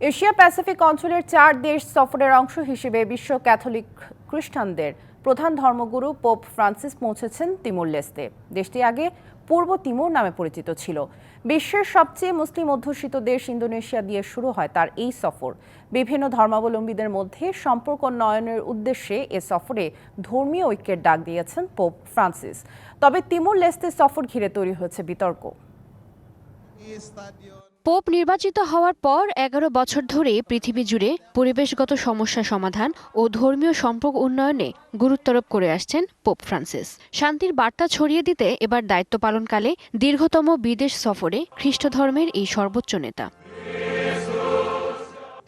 Asia Pacific অঞ্চলের চার দেশ সফরের অংশ হিসেবে বিশ্ব ক্যাথলিক খ্রিস্টানদের প্রধান ধর্মগুরু পোপ ফ্রান্সিস পৌঁছেছেন তিমুর লেস্তে। দেশটি আগে পূর্ব তিমুর নামে পরিচিত ছিল। বিশ্বের সবচেয়ে মুসলিম অধ্যুষিত দেশ ইন্দোনেশিয়া দিয়ে শুরু হয় তার এই সফর। বিভিন্ন ধর্মাবলম্বীদের মধ্যে সম্পর্ক উন্নয়নের উদ্দেশ্যে এ সফরে ধর্মীয় ঐক্যের ডাক দিয়েছেন পোপ ফ্রান্সিস। তবে তিমুর লেস্তে সফর ঘিরে তৈরি হয়েছে বিতর্ক। পোপ নির্বাচিত হওয়ার পর এগারো বছর ধরে পৃথিবী জুড়ে পরিবেশগত সমস্যা সমাধান ও ধর্মীয় সম্পর্ক উন্নয়নে গুরুত্বারোপ করে আসছেন পোপ ফ্রান্সিস। শান্তির বার্তা ছড়িয়ে দিতে এবার দায়িত্ব পালনকালে দীর্ঘতম বিদেশ সফরে খ্রিস্ট ধর্মের এই সর্বোচ্চ নেতা।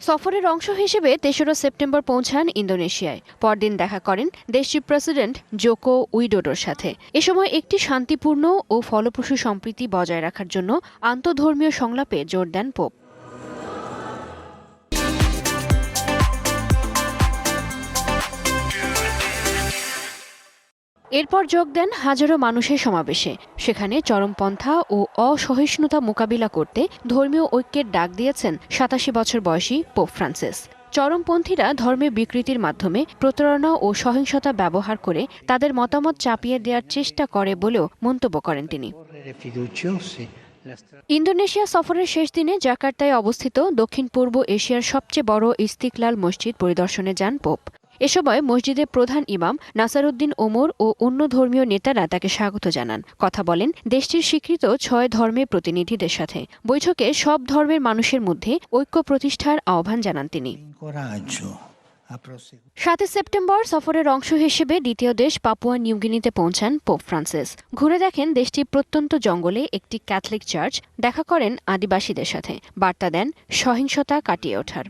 সফরের অংশ হিসেবে তেসরা সেপ্টেম্বর পৌঁছান ইন্দোনেশিয়ায়। পরদিন দেখা করেন দেশটির প্রেসিডেন্ট জোকো উইডোডোর সাথে। এ সময় একটি শান্তিপূর্ণ ও ফলপ্রসূ সম্প্রীতি বজায় রাখার জন্য আন্তধর্মীয় সংলাপে জোর দেন পোপ। এরপর যোগ দেন হাজারো মানুষের সমাবেশে। সেখানে চরমপন্থা ও অসহিষ্ণুতা মোকাবিলা করতে ধর্মীয় ঐক্যের ডাক দিয়েছেন সাতাশি বছর বয়সী পোপ ফ্রান্সিস। চরমপন্থীরা ধর্মের বিকৃতির মাধ্যমে প্রতারণা ও সহিংসতা ব্যবহার করে তাদের মতামত চাপিয়ে দেওয়ার চেষ্টা করে বলেও মন্তব্য করেন তিনি। ইন্দোনেশিয়া সফরের শেষ দিনে জাকার্তায় অবস্থিত দক্ষিণ পূর্ব এশিয়ার সবচেয়ে বড় ইস্তিকলাল মসজিদ পরিদর্শনে যান পোপ। এ সময় মসজিদের প্রধান ইমাম নাসারুদ্দিন ওমর ও অন্য ধর্মীয় নেতারা তাকে স্বাগত জানান কথা বলেন, দেশটির স্বীকৃত ছয় ধর্মের প্রতিনিধিদের সাথে বৈঠকে সব ধর্মের মানুষের মধ্যে ঐক্য প্রতিষ্ঠার আহ্বান জানান তিনি. সাতই সেপ্টেম্বর সফরের অংশ হিসেবে দ্বিতীয় দেশ পাপুয়া নিউগিনিতে পৌঁছান পোপ ফ্রান্সিস ঘুরে দেখেন দেশটির প্রত্যন্ত জঙ্গলে একটি ক্যাথলিক চার্চ, দেখা করেন আদিবাসীদের সাথে বার্তা দেন, সহিংসতা কাটিয়ে ওঠার.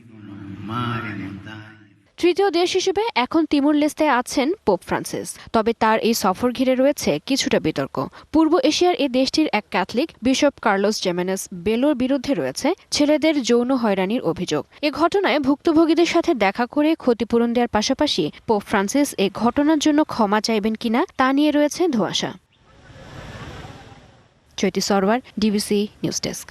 তৃতীয় দেশ হিসেবে এখন তিমুর লেস্তে আছেন পোপ ফ্রান্সিস। তবে তার এই সফর ঘিরে রয়েছে কিছুটা বিতর্ক। পূর্ব এশিয়ার এই দেশটির এক ক্যাথলিক, বিশপ কার্লোস জেমেনেস বেলোর বিরুদ্ধে রয়েছে ছেলেদের যৌন হয়রানির অভিযোগ। এ ঘটনায় ভুক্তভোগীদের সাথে দেখা করে ক্ষতিপূরণ দেওয়ার পাশাপাশি পোপ ফ্রান্সিস এ ঘটনার জন্য ক্ষমা চাইবেন কিনা তা নিয়ে রয়েছে ধোঁয়াশা। Chaiti Sarwar, DBC news desk.